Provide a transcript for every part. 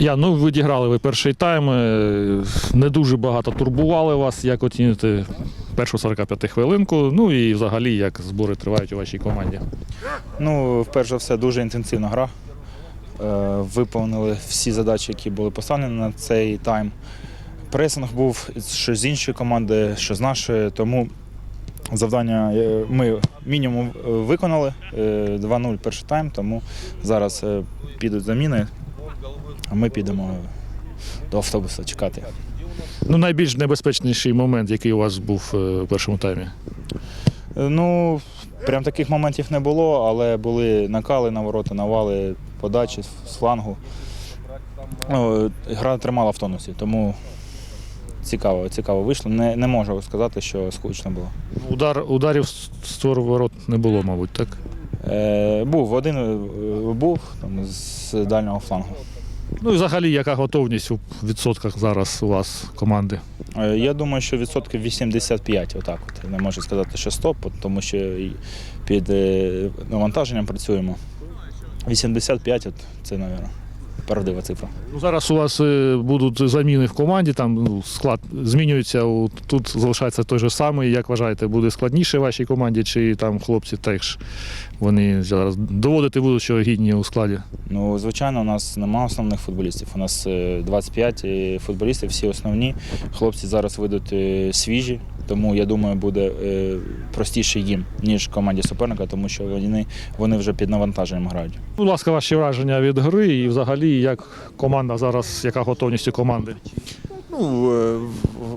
Я, ну відіграли ви перший тайм, е, не дуже багато турбували вас. Як оціните першу 45 хвилинку? Ну і взагалі як збори тривають у вашій команді? Ну, перш за все, дуже інтенсивна гра. Е, Виповнили всі задачі, які були поставлені на цей тайм. Пресинг був що з іншої команди, що з нашої, тому завдання е, ми мінімум виконали. Е, 2-0 перший тайм, тому зараз підуть заміни, а ми підемо до автобуса чекати. Ну, найбільш небезпечніший момент, який у вас був е, у першому таймі. Е, Ну, прям таких моментів не було, але були накали на ворота, навали, подачі з флангу. Ну, гра тримала в тонусі, тому цікаво, цікаво вийшло. Не, не можу сказати, що скучно було. Удар, ударів з створ ворот не було, мабуть, так? Е, був один е, був там, з дальнього флангу. Ну і взагалі, яка готовність у відсотках зараз у вас команди? Е, я думаю, що відсотків 85, отак от. Не можу сказати, що 100, тому що під е, навантаженням працюємо. 85 от, це, мабуть, правдива цифра. Ну, зараз у вас е, будуть заміни в команді, там ну, склад змінюється, тут залишається той же самий. Як вважаєте, буде складніше вашій команді, чи там хлопці теж вони зараз доводити будуть, що гідні у складі? Ну, звичайно, у нас немає основних футболістів. У нас е, 25 футболістів, всі основні. Хлопці зараз вийдуть е, свіжі, тому я думаю, буде е, простіше їм, ніж команді суперника, тому що вони, вони вже під навантаженням грають. Будь ласка, ваші враження від гри і взагалі як команда зараз, яка готовність у команди? Ну, е,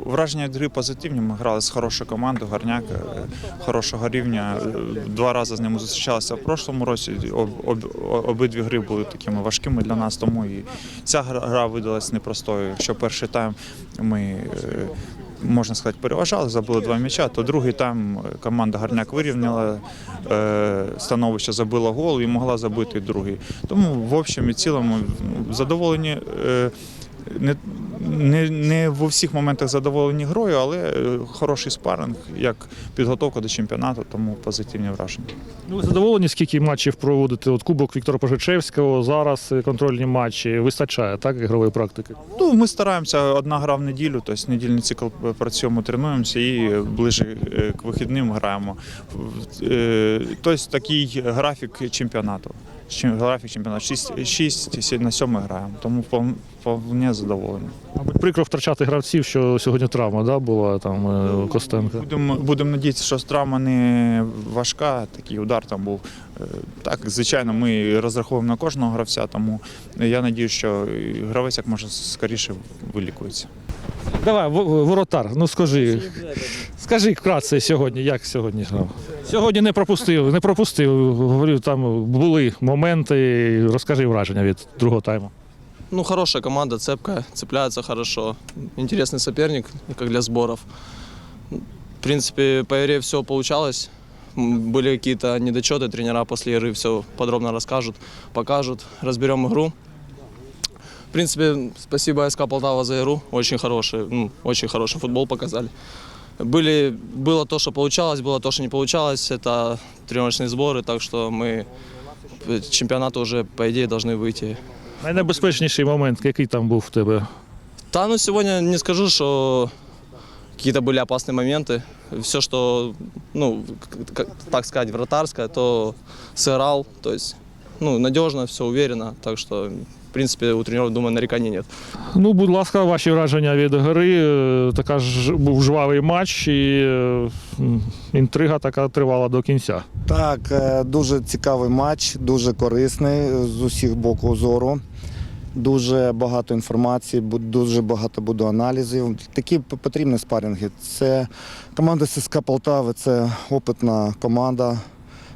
враження від гри позитивні. Ми грали з хорошою командою, гарняк, е, хорошого рівня. Е, Два рази з ними зустрічалися в прошлому році. Об, об, обидві гри були такими важкими для нас, тому і ця гра, видалась непростою. Якщо перший тайм ми. Можна сказати, переважали, забили два м'яча, то другий тайм е, команда Гарняк вирівняла е, становище, забила гол і могла забити другий. Тому в общем і цілому ну, задоволені е, не, не, не в усіх моментах задоволені грою, але е, хороший спаринг, як підготовка до чемпіонату, тому позитивні враження. Ну, ви задоволені, скільки матчів проводите? От Кубок Віктора Пожичевського, зараз е, контрольні матчі. Вистачає, так, ігрової практики? Ну, ми стараємося одна гра в неділю, тобто недільний цикл працюємо, тренуємося і ближче е, к вихідним граємо. Е, Тобто такий графік чемпіонату. Графік чемпіонату 6, 6 на 7 граємо, тому повне задоволені. Мабуть, прикро втрачати гравців, що сьогодні травма да, була там е, Костенка. Будемо будемо надіятися, що травма не важка, такий удар там був. Е, Так, звичайно, ми розраховуємо на кожного гравця, тому я надію, що гравець як можна скоріше вилікується. Давай, в- в- воротар, ну скажи. Скажи вкратце сьогодні, як сьогодні грав? Сьогодні не пропустив, не пропустив. Говорю, там були моменти. Розкажи враження від другого тайму. Ну, хорошая команда, цепкая, цепляется хорошо. Интересный соперник, как для сборов. В принципе, по игре все получалось. М, Были какие-то недочеты, тренера после игры все подробно расскажут, покажут, разберем игру. В принципе, спасибо СК Полтава за игру. Очень хороший, ну, очень хороший футбол показали. Были, было то, что получалось, было то, что не получалось. Это тренировочные сборы, так что мы к чемпионату уже, по идее, должны выйти Найнебезпечніший момент, який там був в тебе? Да, ну сегодня не скажу, что какие-то были опасные моменты. Все, что, ну, так сказать, вратарское, то сыграл. То есть, ну, надежно, все уверенно. Так что, в принципе, у тренеров, думаю, нареканий нет. Ну, будь ласка, ваші враження від гри. Е, Така ж був жвавий матч, і е, інтрига така тривала до кінця. Так, е, дуже цікавий матч, дуже корисний з усіх боку зору. Дуже багато інформації, дуже багато буде аналізів. Такі потрібні спарінги. Це команда ССК Полтави, це опитна команда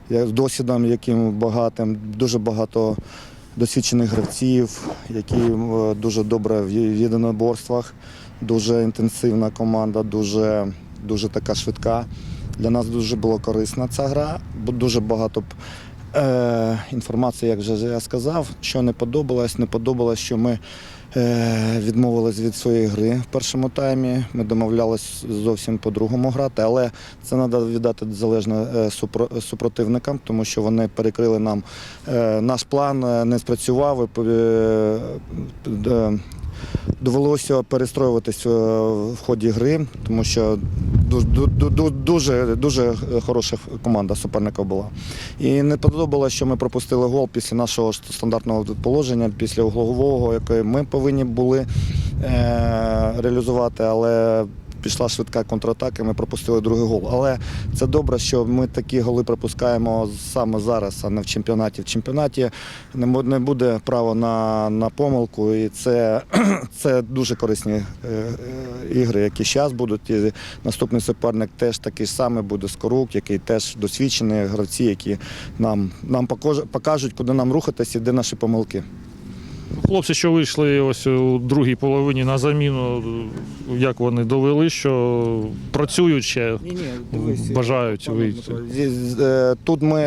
досвідом, яким багатим, дуже багато досвідчених гравців, які е, дуже добре в єдиноборствах. Дуже інтенсивна команда, дуже, дуже така швидка. Для нас дуже була корисна ця гра, бо дуже багато Е, інформація, як вже я сказав, що не подобалось, не подобалось, що ми відмовились від своєї гри в першому таймі. Ми домовлялись зовсім по-другому грати, але це треба віддати залежно е, супро- супротивникам, тому що вони перекрили нам е, наш план, е, не спрацював. і, е, е, Довелося перестроюватися в ході гри, тому що дуже, дуже хороша команда суперника була. І не подобалося, що ми пропустили гол після нашого стандартного положення, після углового, яке ми повинні були е- реалізувати, але пішла швидка контратака, ми пропустили другий гол. Але це добре, що ми такі голи пропускаємо саме зараз, а не в чемпіонаті. В чемпіонаті не буде права на, на помилку, і це, це дуже корисні е, е, ігри, які зараз будуть. І наступний суперник теж такий самий буде Скорук, який теж досвідчений гравці, які нам, нам покажуть, куди нам рухатися і де наші помилки. Хлопці, що вийшли ось у другій половині на заміну, як вони довели, що працюють ще, бажають вийти. Зі- з- е, Тут ми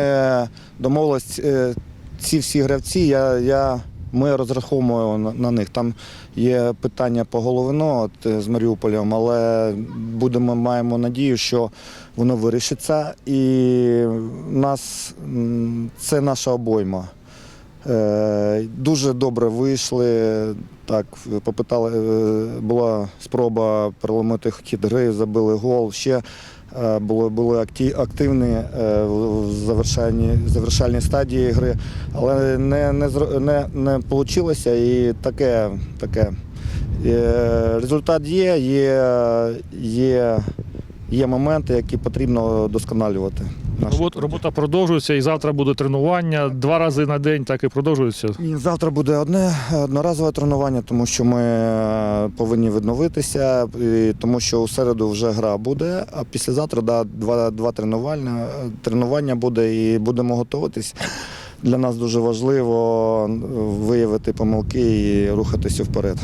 домовились, е, ці всі гравці, я, я, ми розраховуємо на, на них. Там є питання по головину от, е, з Маріуполем, але будемо, маємо надію, що воно вирішиться. І нас, м, це наша обойма. Е, Дуже добре вийшли. Так, попитали, е, була спроба переломити хід гри, забили гол. Ще е, були, були активні в завершальній, завершальній стадії гри, але не, не, не, не вийшло і таке. таке. Результат є, є, є, є моменти, які потрібно досконалювати. Нашій Робот- робота продовжується і завтра буде тренування. Два рази на день так і продовжується. Ні, Завтра буде одне одноразове тренування, тому що ми е, повинні відновитися, і тому що у середу вже гра буде, а післязавтра да, два, два тренування, тренування буде і будемо готуватись. Для нас дуже важливо виявити помилки і рухатися вперед.